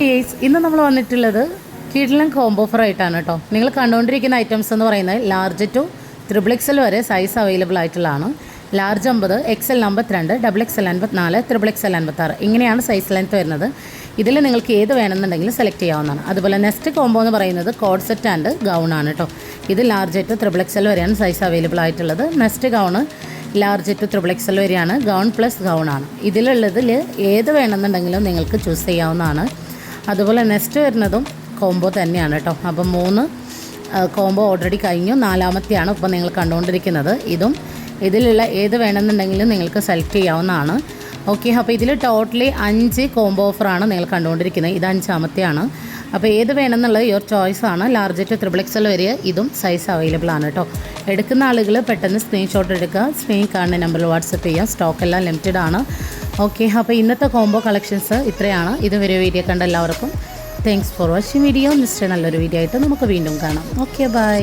Case ഇന്ന് നമ്മൾ വന്നിട്ടുള്ളത് കിഡ്ലൻ കോംബോ ആയിട്ടാണ് കേട്ടോ. നിങ്ങൾ കണ്ടുകൊണ്ടിരിക്കുന്ന ഐറ്റംസ് എന്ന് പറയുന്നത് ലാർജ് ടു ത്രിബിൾ എക്സൽ വരെ സൈസ് അവൈലബിൾ ആയിട്ടുള്ളതാണ്. ലാർജ് അമ്പത് എക്സ് എക്സൽ അമ്പത്തിരണ്ട് ഡബിൾ എക്സ് എക്സൽ അൻപത്തിനാല് ത്രിബിൾ എക്സ് എൽ അൻപത്താറ്. ഇങ്ങനെയാണ് സൈസ് ലെങ്ത് വരുന്നത്. ഇതിൽ നിങ്ങൾക്ക് ഏത് വേണമെന്നുണ്ടെങ്കിലും സെലക്ട് ചെയ്യാവുന്നതാണ്. അതുപോലെ നെക്സ്റ്റ് കോംബോ എന്ന് പറയുന്നത് കോഡ് സെറ്റ് ആൻഡ് ഗൗൺ ആണ് കേട്ടോ. ഇത് ലാർജ് ടു ത്രിബിൾ എക്സൽ വരെയാണ് സൈസ് അവൈലബിൾ ആയിട്ടുള്ളത്. Next gown large to triple XL വരെയാണ്. ഗൗൺ പ്ലസ് ഗൗൺ ആണ്. ഇതിലുള്ളതിൽ ഏത് വേണമെന്നുണ്ടെങ്കിലും നിങ്ങൾക്ക് ചൂസ് ചെയ്യാവുന്നതാണ്. അതുപോലെ നെക്സ്റ്റ് വരുന്നതും കോംബോ തന്നെയാണ് കേട്ടോ. അപ്പം മൂന്ന് കോംബോ ഓൾറെഡി കഴിഞ്ഞു. നാലാമത്തെയാണ് ഇപ്പോൾ നിങ്ങൾ കണ്ടുകൊണ്ടിരിക്കുന്നത്. ഇതും ഇതിലുള്ള ഏത് വേണമെന്നുണ്ടെങ്കിലും നിങ്ങൾക്ക് സെലക്ട് ചെയ്യാവുന്നതാണ്. ഓക്കെ അപ്പോൾ ഇതിൽ ടോട്ടലി അഞ്ച് കോംബോ ഓഫറാണ് നിങ്ങൾ കണ്ടുകൊണ്ടിരിക്കുന്നത്. ഇത് അഞ്ചാമത്തെയാണ്. അപ്പോൾ ഏത് വേണമെന്നുള്ളത് യുവർ ചോയ്സ് ആണ്. ലാർജ് ടു ത്രിബിൾ എക്സൽ വരെ ഇതും സൈസ് അവൈലബിൾ ആണ് കേട്ടോ. എടുക്കുന്ന ആളുകൾ പെട്ടെന്ന് സ്ക്രീൻഷോട്ട് എടുക്കുക. സ്ക്രീൻ കാണുന്ന നമ്പറിൽ വാട്സപ്പ് ചെയ്യുക. സ്റ്റോക്ക് എല്ലാം ലിമിറ്റഡ് ആണ്. ഓക്കെ അപ്പോൾ ഇന്നത്തെ കോംബോ കളക്ഷൻസ് ഇത്രയാണ്. ഇതുവരെ വീഡിയോ കണ്ട എല്ലാവർക്കും thanks for watching video mister നല്ലൊരു വീഡിയോ ആയിട്ട് നമുക്ക് വീണ്ടും കാണാം. Okay bye